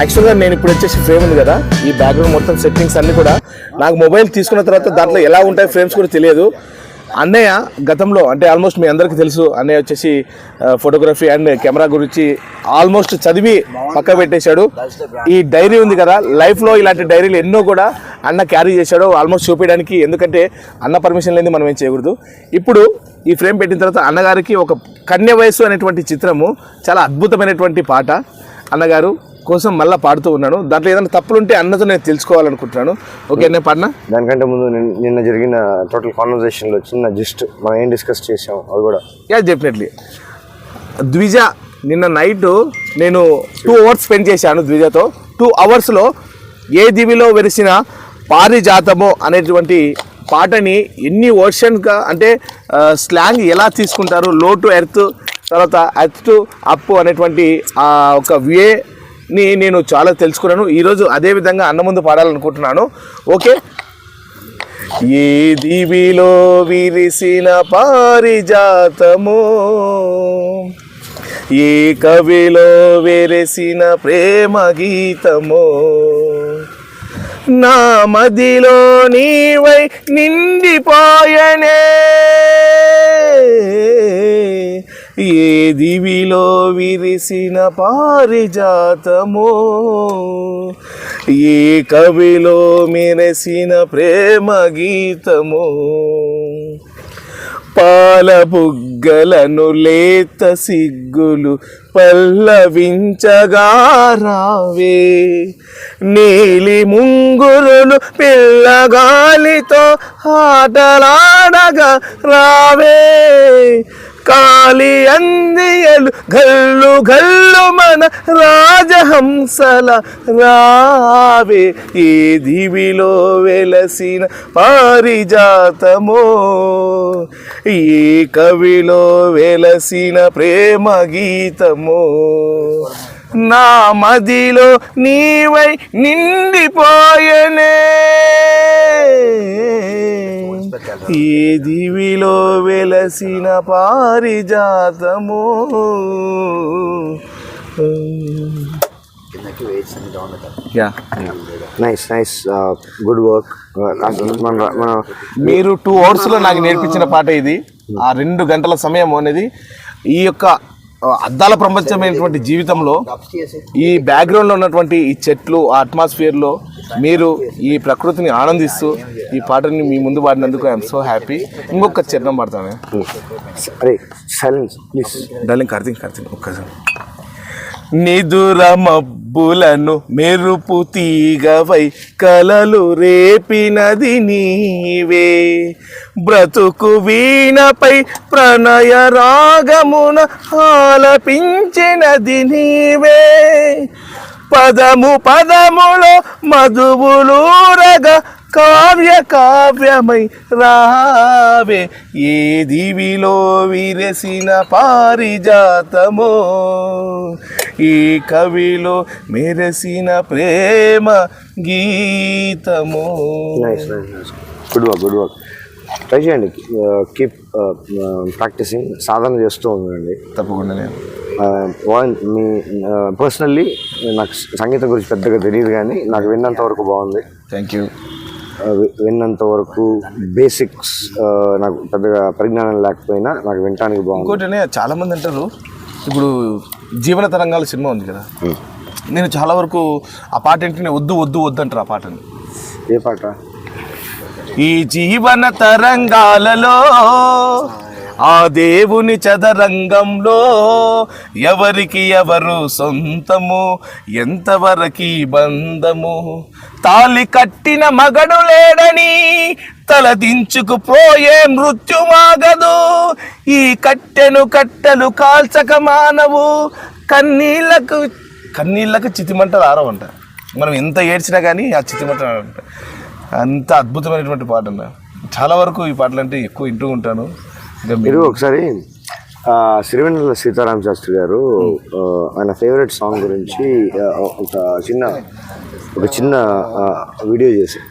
యాక్చువల్గా నేను ఇప్పుడు వచ్చేసి ఫ్రేమ్ ఉంది కదా. ఈ బ్యాక్గ్రౌండ్ మొత్తం సెట్టింగ్స్ అన్నీ కూడా నాకు మొబైల్ తీసుకున్న తర్వాత దాంట్లో ఎలా ఉంటాయి ఫ్రేమ్స్ కూడా తెలియదు. అన్నయ్య గతంలో అంటే ఆల్మోస్ట్ మీ అందరికీ తెలుసు అన్నయ్య వచ్చేసి ఫోటోగ్రఫీ అండ్ కెమెరా గురించి ఆల్మోస్ట్ చదివి పక్క పెట్టేశాడు. ఈ డైరీ ఉంది కదా లైఫ్లో ఇలాంటి డైరీలు ఎన్నో కూడా అన్న క్యారీ చేశాడు ఆల్మోస్ట్ చూపించడానికి. ఎందుకంటే అన్న పర్మిషన్ లేని మనం ఏం చేయకూడదు. ఇప్పుడు ఈ ఫ్రేమ్ పెట్టిన తర్వాత అన్నగారికి ఒక కన్య వయస్సు అనేటువంటి చిత్రము చాలా అద్భుతమైనటువంటి పాట. అన్నగారు కోసం మళ్ళీ పాడుతూ ఉన్నాను. దాంట్లో ఏదైనా తప్పులుంటే అన్నతో నేను తెలుసుకోవాలనుకుంటున్నాను. ఓకే నేను పాడినా? దానికంటే ముందు నిన్న- జరిగిన టోటల్ కాన్వర్జేషన్లో చిన్న జస్ట్ మనం ఏం డిస్కస్ చేసాం అది కూడా. Yeah definitely. ద్విజ నిన్న నైట్ నేను టూ అవర్స్ స్పెండ్ చేశాను ద్విజతో. టూ అవర్స్లో ఏ దివిలో వెలిసిన పారిజాతము అనేటువంటి పాటని ఎన్ని వర్షన్గా అంటే స్లాంగ్ ఎలా తీసుకుంటారు లో టు ఎర్త్ తర్వాత ఎర్త్ టు అప్ అనేటువంటి ఆ ఒక నేను చాలా తెలుసుకున్నాను. ఈరోజు అదే విధంగా అన్న ముందు పాడాలనుకుంటున్నాను. ఓకే? ఏ దివిలో విరిసిన పారిజాతము ఏ కవిలో వెరసిన ప్రేమ గీతము నా మదిలో నీవై నిండిపోయనే. ఏ దివిలో విరిసిన పారిజాతమో ఏ కవిలో మెరసిన ప్రేమ గీతమో. పాల బుగ్గలను లేత సిగ్గులు పల్లవించగా రావే. నీలి ముంగురులు పిల్లగాలితో ఆటలాడగా రావే. కాలి అందియలు గల్లు గల్లు మన రాజహంసల రావే. ఈ దివిలో వెలసిన పారిజాతమో ఈ కవిలో వెలసిన ప్రేమ గీతమో నా మదిలో నీవై నిండిపోయనే. ఈ దివిలో వెలసిన పారిజాతము. Yeah. Nice nice good work మీరు టూ అవర్స్లో నాకు నేర్పించిన పాట ఇది. ఆ రెండు గంటల సమయం అనేది ఈ యొక్క అద్దాల ప్రపంచమైనటువంటి జీవితంలో ఈ బ్యాక్గ్రౌండ్లో ఉన్నటువంటి ఈ చెట్లు ఆ అట్మాస్ఫియర్లో మీరు ఈ ప్రకృతిని ఆనందిస్తూ ఈ పాటని మీ ముందు పాడినందుకు ఐఎమ్ సో హ్యాపీ ఇంకొక చరణం పాడతాను. అరే silence please darling Karthik Karthik ఒక్కసారి. నిదుర మబ్బులను మెరుపు తీగవై కలలు రేపినది నీవే. బ్రతుకు వీణపై ప్రణయ రాగమున ఆలపించినది నీవే. పదము పదములో మధువులూరగా కావ్య కావ్యమై రావే. ఏ దివిలో విరసిన పారిజాతమో. ఈ కవిలో మెరసిన ప్రేమ గీతమో. Nice nice nice good work good work try చేయండి కీప్ ప్రాక్టీసింగ్ సాధన చేస్తూ ఉండండి. తప్పకుండా నేను. Uh, మీ పర్సనల్లీ నాకు సంగీతం గురించి పెద్దగా తెలియదు కానీ నాకు విన్నంత వరకు బాగుంది. థ్యాంక్ యూ Uh, విన్నంత వరకు బేసిక్స్ నాకు పెద్దగా పరిజ్ఞానం లేకపోయినా నాకు వినటానికి బాగుంది. ఇంకోటి చాలా మంది అంటారు ఇప్పుడు జీవన తరంగాల సినిమా ఉంది కదా. నేను చాలా వరకు ఆ పాట ఏంటంటే వద్దు వద్దు వద్దు అంటారు ఆ పాటని. ఏ పాట? ఈ జీవన తరంగాలలో ఆ దేవుని చదరంగంలో ఎవరికి ఎవరు సొంతము? ఎంతవరకి బంధము? తాలి కట్టిన మగడు లేడని తలదించుకుపోయే మృత్యుమాగదు ఈ కట్టెను కట్టెలు కాల్చక మానవు. కన్నీళ్ళకు కన్నీళ్ళకు చితిమంటలు ఆరవంట. మనం ఎంత ఏడ్చినా కానీ ఆ చితిమంటలు అంత అద్భుతమైనటువంటి పాట అన్న చాలా వరకు ఈ పాటలు అంటే ఎక్కువ వింటూ ఉంటాను. మీరు ఒకసారి సిరివెన్నెల సీతారామ శాస్త్రి గారు ఆయన ఫేవరెట్ సాంగ్ గురించి ఒక చిన్న ఒక చిన్న వీడియో చేశారు